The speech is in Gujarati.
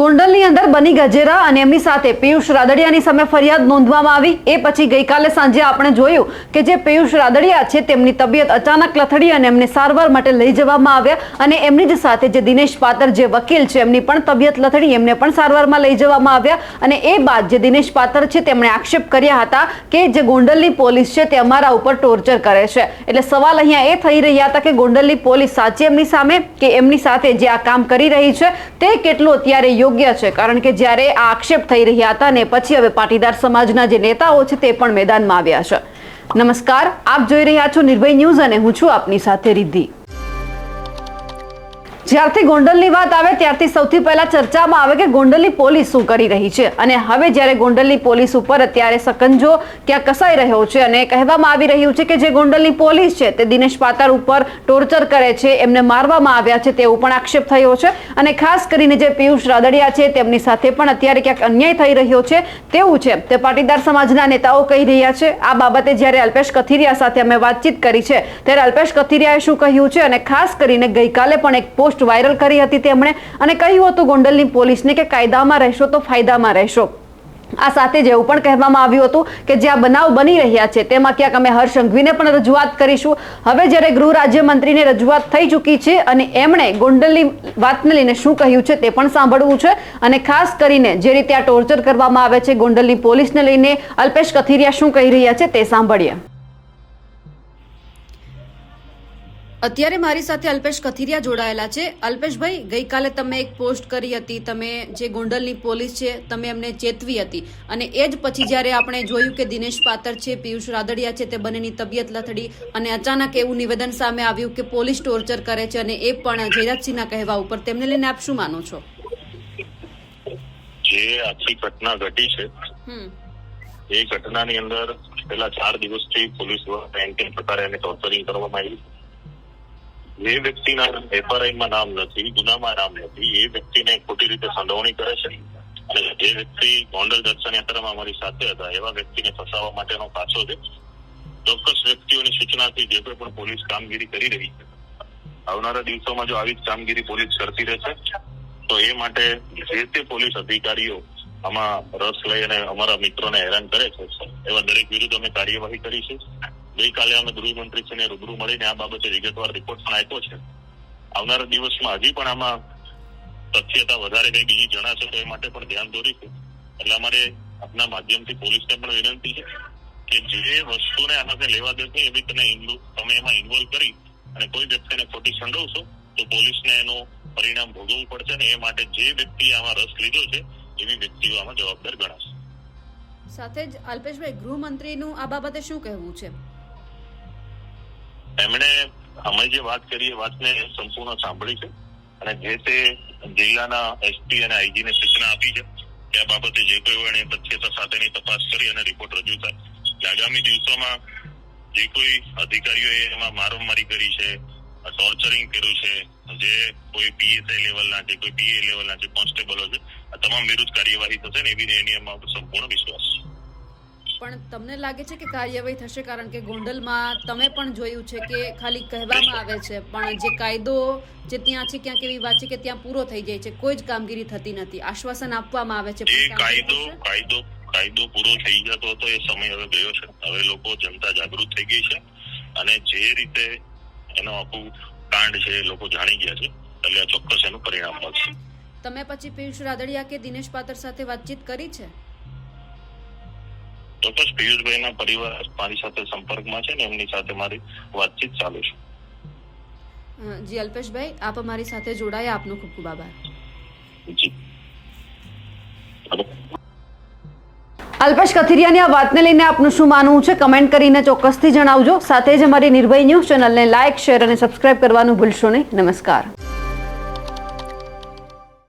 ગોંડલની અંદર બની ગજેરા અને એમની સાથે પિયુષ રાદડિયાની સામે ફરિયાદ નોંધવામાં આવી. એ પછી ગઈકાલે સાંજે આપણે જોયું કે જે પિયુષ રાદડિયા છે, તેમની તબિયત અચાનક લથડી અને એમને સારવાર માટે લઈ જવામાં આવ્યા અને એમની જ સાથે જે દિનેશ પાતર જે વકીલ છે, એમની પણ તબિયત લથડી, એમને પણ સારવારમાં લઈ જવામાં આવ્યા અને એ બાદ જે દિનેશ પાતર છે, તેમણે આક્ષેપ કર્યા હતા કે જે ગોંડલની પોલીસ છે, તે અમારા ઉપર ટોર્ચર કરે છે. એટલે સવાલ અહીંયા એ થઈ રહ્યા હતા કે ગોંડલની પોલીસ સાચી એમની સામે કે એમની સાથે જે આ કામ કરી રહી છે, તે કેટલું અત્યારે યોગ્ય છે, કારણ કે જ્યારે આ આક્ષેપ થઈ રહ્યા હતા ને પછી હવે પાટીદાર સમાજના જે નેતાઓ છે તે પણ મેદાનમાં આવ્યા છે. નમસ્કાર, આપ જોઈ રહ્યા છો નિર્ભય ન્યૂઝ અને હું છું આપની સાથે રિદ્ધિ. જ્યારથી ગોંડલની વાત આવે, ત્યારથી સૌથી પહેલા ચર્ચામાં આવે કે ગોંડલની પોલીસ શું કરી રહી છે. અને હવે જ્યારે ગોંડલની પોલીસ ઉપર અત્યારે સકંજો ક્યાં કસાઈ રહ્યો છે અને કહેવામાં આવી રહ્યું છે કે જે ગોંડલની પોલીસ છે તે દિનેશ પાતર ઉપર ટોર્ચર કરે છે, એમને મારવામાં આવ્યા છે તેવો પણ આક્ષેપ થયો છે. અને ખાસ કરીને જે પિયુષ રાદડિયા છે તેમની સાથે પણ અત્યારે ક્યાંક અન્યાય થઈ રહ્યો છે તેવું છે. તે પાટીદાર સમાજના નેતાઓ કહી રહ્યા છે, આ બાબતે જ્યારે અલ્પેશ કથિરિયા સાથે અમે વાતચીત કરી છે, ત્યારે અલ્પેશ કથિરિયાએ શું કહ્યું છે? અને ખાસ કરીને ગઈકાલે પણ એક પોસ્ટ વાયરલ કરી હતી તેમણે અને કહ્યું હતું ગોંડલની પોલીસને કે કાયદામાં રહેશો તો ફાયદામાં રહેશો. આ સાથે જ એવું પણ કહેવામાં આવ્યું હતું કે જે બનાવ બની રહ્યા છે તેમાં ક્યાંક અમે હર્ષ પણ રજૂઆત કરીશું. હવે જ્યારે ગૃહ રાજ્યમંત્રીને રજૂઆત થઈ ચૂકી છે અને એમણે ગોંડલની વાતને લઈને શું કહ્યું છે તે પણ સાંભળવું છે અને ખાસ કરીને જે રીતે આ ટોર્ચર કરવામાં આવે છે ગોંડલની પોલીસને લઈને અલ્પેશ કથિરિયા શું કહી રહ્યા છે તે સાંભળીએ. અત્યારે મારી સાથે અલ્પેશ કથિરિયા જોડાયેલા છે. અલ્પેશભાઈ ગઈકાલે તમે એક પોસ્ટ કરી હતી તમે જે ગોંડલની પોલીસ છે તમે એમને ચેતવી હતી. અને એ જ પછી જ્યારે આપણે જોયું કે દિનેશ પાતર છે પિયુષ રાદડિયા છે તે બંનેની તબિયત લથડી અને અચાનક એવું નિવેદન સામે આવ્યું કે પોલીસ ટોર્ચર કરે છે અને એ પણ જયરાજસિંહના કહેવા ઉપર. તેમને લઈને આપ શું માનો છો? જે આખી ઘટના ઘટી છે. હમ. એ ઘટનાની અંદર પેલા ચાર દિવસથી પોલીસ દ્વારા એન્ટી પ્રકારે એને ટોર્ચરિંગ કરવામાં આવી. જે વ્યક્તિના એફઆરઆઈમાં નામ નથી, ગુનામાં નામ નથી, એ વ્યક્તિને ખોટી રીતે સંડોવણી કરે છે. અને જે વ્યક્તિ ગોંડલ દર્શન યાત્રામાં અમારી સાથે હતા, એવા વ્યક્તિને ફસાવવા માટેનો પાછો છે. ચોક્કસ વ્યક્તિઓની સૂચનાથી જે કોઈ પણ પોલીસ કામગીરી કરી રહી છે. આવનારા દિવસોમાં જો આવી જ કામગીરી પોલીસ કરતી રહેશે, તો એ માટે જે તે પોલીસ અધિકારીઓ આમાં રસ લઈ અને અમારા મિત્રોને હેરાન કરે છે. એવા દરેક વિરુદ્ધ અમે કાર્યવાહી કરીશું. ગઈકાલે અમે ગૃહમંત્રીશ્રીને રૂબરૂ મળીને આ બાબતે વિગતવાર રિપોર્ટ પણ આપ્યો છે. આવનારા દિવસમાં હજી પણ આમાં તથ્યતા વધારે કઈ બીજી જણાશે તો એ માટે પણ ધ્યાન દોરીશું. એટલે અમારે આપના માધ્યમથી પોલીસને પણ વિનંતી છે કે જે વસ્તુને આનાથી લેવા દેશે છે એ બી તમે ઇન્વોલ્વ તમે એમાં ઇન્વોલ્વ કરી અને કોઈ વ્યક્તિને ખોટી સંડોવશો તો પોલીસને એનું પરિણામ ભોગવવું પડશે ને એ માટે જે વ્યક્તિ આમાં રસ લીધો છે એવી વ્યક્તિઓ આમાં જવાબદાર ગણાશે. સાથે જ અલ્પેશભાઈ, ગૃહમંત્રીનું આ બાબતે શું કહેવું છે? એમણે અમે જે વાત કરી, એ વાતને સંપૂર્ણ સાંભળી છે અને જે તે જિલ્લાના એસપી અને આઈજી ને સૂચના આપી છે કે આ બાબતે જે કોઈ એને તથ્યતા સાથેની તપાસ કરી અને રિપોર્ટ રજૂ થાય. આગામી દિવસોમાં જે કોઈ અધિકારીઓએ એમાં મારોમારી કરી છે ટોર્ચરિંગ કર્યું છે, જે કોઈ પીએસઆઈ લેવલના છે કોઈ પીએ લેવલના જે કોન્સ્ટેબલો છે, આ તમામ વિરુદ્ધ કાર્યવાહી થશે ને એવી એની સંપૂર્ણ વિશ્વાસ પણ તમને લાગે છે કે કાર્યવાહી થશે? કારણ કે ગોંડલમાં તમે પણ જોયું છે કે ખાલી કહેવામાં આવે છે પણ જે કાયદો જે ત્યાં છે ક્યાંક એવી વાત છે કે ત્યાં પૂરો થઈ જાય છે કોઈ જ કામગીરી થતી નથી. આશ્વાસન આપવામાં આવે છે કાયદો કાયદો કાયદો પૂરો થઈ જતો હતો એ સમય હવે ગયો છે. હવે લોકો જનતા જાગૃત થઈ ગઈ છે અને જે રીતે એનો આખું કાંડ છે એ લોકો જાણી ગયા છે એટલે આ ચોક્કસ એનું પરિણામ મળશે. તમે પછી પિયુષ રાદડિયા કે દિનેશ પાત્ર સાથે વાતચીત કરી છે? ચોક્કસ પિયુષભાઈના પરિવાર મારી સાથે સંપર્કમાં છે ને એમની સાથે મારી વાતચીત ચાલુ છે. જી અલ્પેશભાઈ આપ અમારી સાથે જોડાયા. આપનો ખૂબ ખૂબ આભાર. જી. અલ્પેશ કથિરિયાની આ વાતને લઈને આપનું શું માનવું છે? કમેન્ટ કરીને ચોક્કસથી જણાવજો. સાથે જ અમારી નિર્ભય ન્યૂઝ ચેનલને લાઇક શેર અને સબસ્ક્રાઇબ કરવાનું ભૂલશો નહીં. નમસ્કાર.